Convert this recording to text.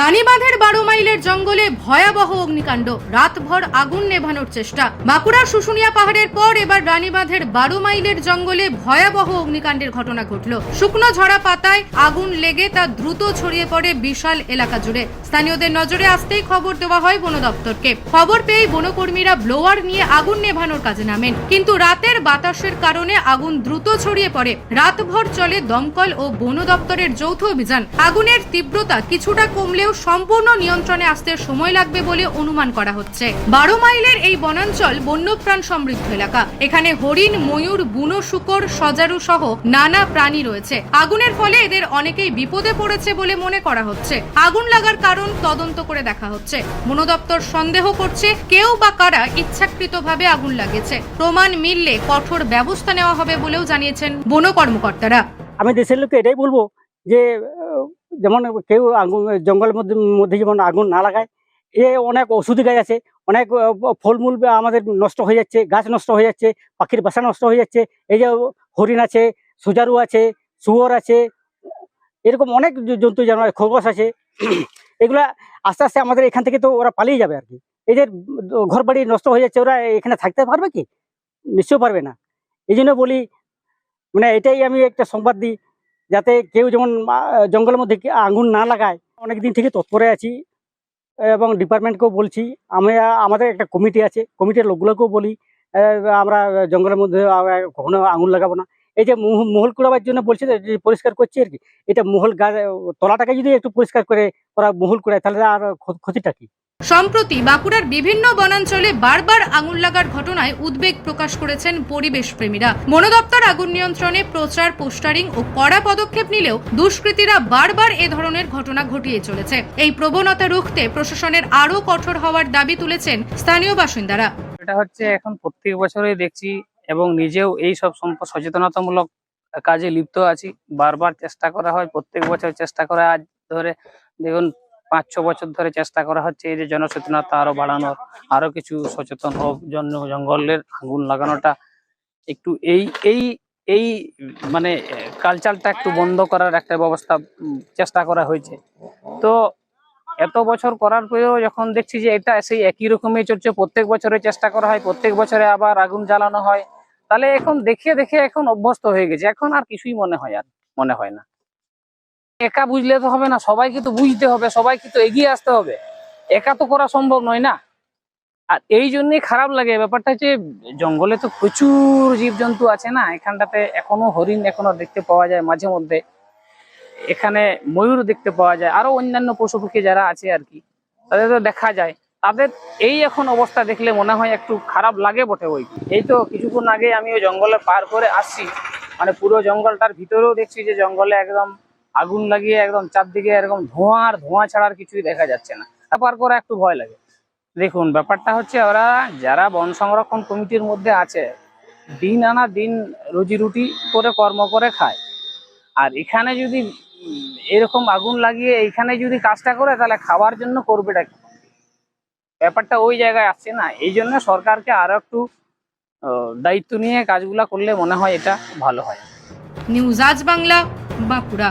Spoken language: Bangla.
রানীবাঁধের বারো মাইলের জঙ্গলে ভয়াবহ অগ্নিকাণ্ড। রাতভর আগুন নেভানোর চেষ্টা। বাঁকুড়ার শুশুনিয়া পাহাড়ের পর এবার রানীবাঁধের বারো মাইলের জঙ্গলে ভয়াবহ অগ্নিকাণ্ডের ঘটনা ঘটল। শুকনো ঝরা পাতায় আগুন লেগে তা দ্রুত ছড়িয়ে পড়ে বিশাল এলাকা জুড়ে। স্থানীয়দের নজরে আসতেই খবর দেওয়া হয় বন দপ্তরকে। খবর পেয়ে বনকর্মীরা ব্লোয়ার নিয়ে আগুন নেভানোর কাজে নামেন। কিন্তু রাতের বাতাসের কারণে আগুন দ্রুত ছড়িয়ে পড়ে। রাতভর চলে দমকল ও বন দপ্তরের যৌথ অভিযান। আগুনের তীব্রতা কিছুটা কমলেও সম্পূর্ণ নিয়ন্ত্রণে আসতে সময় লাগবে বলে অনুমান করা হচ্ছে। বারো মাইলের এই বনাঞ্চল বন্যপ্রাণ সমৃদ্ধ এলাকা। এখানে হরিণ, ময়ূর, বুনো শুকর, সজারু সহ নানা প্রাণী রয়েছে। আগুনের ফলে এদের অনেকেই বিপদে পড়েছে বলে মনে করা হচ্ছে। আগুন লাগার কারণ তদন্ত করে দেখা হচ্ছে। বন দপ্তর সন্দেহ করছে কেউ বা কারা ইচ্ছাকৃতভাবে আগুন লাগিয়েছে। প্রমাণ মিললে কঠোর ব্যবস্থা নেওয়া হবে বলেও জানিয়েছেন বন কর্মকর্তারা। আমি দেশের লোককে এটাই বলব যে যেমন কেউ আগুন, জঙ্গলের মধ্যে মধ্যে যেমন আগুন না লাগায়, এ অনেক ওষুধি গাছ আছে, অনেক ফলমূল আমাদের নষ্ট হয়ে যাচ্ছে, গাছ নষ্ট হয়ে যাচ্ছে, পাখির বাসা নষ্ট হয়ে যাচ্ছে, এই যে হরিণ আছে, সুজারু আছে, শুয়োর আছে, এরকম অনেক জন্তু জানোয়ার খরগোশ আছে, এগুলা আস্তে আস্তে আমাদের এখান থেকে তো ওরা পালিয়ে যাবে আর কি। এদের ঘর বাড়ি নষ্ট হয়ে যাচ্ছে, ওরা এখানে থাকতে পারবে কি? নিশ্চয় পারবে না। এই জন্য বলি মানে এটাই আমি একটা সংবাদ দিই যাতে কেউ যেমন জঙ্গলের মধ্যে আগুন না লাগায়। অনেক দিন থেকে তৎপরে আছি এবং ডিপার্টমেন্টকেও বলছি, আমি আমাদের একটা কমিটি আছে, কমিটির লোকগুলোকেও বলি আমরা জঙ্গলের মধ্যে কখনো আগুন লাগাবো না। এই যে মহ- মহল কুড়াবার জন্য বলছি পরিষ্কার করছি আর কি, এটা মহল গাছ, তলাটাকে যদি একটু পরিষ্কার করে ওরা মহল কুড়ায়, তাহলে আর ক্ষতিটা কি? সম্প্রতি বাঁকুড়ার বিভিন্ন বনাঞ্চলে বারবার আগুন লাগার ঘটনায় উদ্বেগ প্রকাশ করেছেন পরিবেশ প্রেমীরা বন দপ্তর আগুন নিয়ন্ত্রণে প্রচার, পোস্টারিং ও কড়া পদক্ষেপ নিলেও দুষ্কৃতীরা বারবার এ ধরনের ঘটনা ঘটিয়ে চলেছে। এই প্রবণতা রুখতে প্রশাসনের আরও কঠোর হওয়ার দাবি তুলেছেন স্থানীয় বাসিন্দারা। এটা হচ্ছে এখন প্রত্যেক বছরই দেখছি এবং নিজেও এই সব সচেতনতামূলক কাজে লিপ্ত আছি। বারবার চেষ্টা করা হয়, প্রত্যেক বছর চেষ্টা করা আজ ধরে দেখুন পাঁচ ছ বছর ধরে চেষ্টা করা হচ্ছে এই যে জনসচেতনতা আরও বাড়ানোর, আরও কিছু সচেতন হোক জন্য জঙ্গলের আগুন লাগানোটা। একটু এই এই এই মানে কালচারটা একটু বন্ধ করার একটা ব্যবস্থা চেষ্টা করা হয়েছে। তো এত বছর করার পরেও যখন দেখছি যে এটা সেই একই রকমই চলছে, প্রত্যেক বছরে চেষ্টা করা হয়, প্রত্যেক বছরে আবার আগুন জ্বালানো হয়, তাহলে এখন দেখে দেখে এখন অভ্যস্ত হয়ে গেছে। এখন আর কিছুই মনে হয় আর মনে হয় না। একা বুঝলে তো হবে না, সবাইকে তো বুঝতে হবে, সবাইকে তো এগিয়ে আসতে হবে। একা তো করা সম্ভব নয় না? আর এই জন্যই খারাপ লাগে, ব্যাপারটা যে জঙ্গলে তো প্রচুর জীবজন্তু আছে না, এখানটাতে এখনও হরিণ এখনও দেখতে পাওয়া যায় মাঝে মধ্যে। এখানে ময়ূর দেখতে পাওয়া যায়, আরও অন্যান্য পশু পাখি যারা আছে আর কি, তাদের তো দেখা যায়। তাদের এই এখন অবস্থা দেখলে মনে হয় একটু খারাপ লাগে বটে ওই। এই তো কিছুক্ষণ আগে আমি ওই জঙ্গলে পার করে আসছি মানে পুরো জঙ্গলটার ভিতরেও দেখছি যে জঙ্গলে একদম আগুন লাগিয়ে একদম চারদিকে এরকম ধোঁয়া আর ধোঁয়া ছাড়ার কিছুই দেখা যাচ্ছে না। তারপর করে একটু ভয় লাগে। দেখুন, ব্যাপারটা হচ্ছে ওরা যারা বন সংরক্ষণ কমিটির মধ্যে আছে, দিন আনা দিন রুজি রুটি করে কর্ম করে খায়। আর এখানে যদি এরকম আগুন লাগিয়ে এইখানে যদি কাজটা করে, তাহলে খাওয়ার জন্য করবেটা কি? ব্যাপারটা ওই জায়গায় আসছে না। এই জন্য সরকারকে আরও একটু দায়িত্ব নিয়ে কাজগুলা করলে মনে হয় এটা ভালো হয়। নিউজ আজ বাংলা, বাঁকুড়া।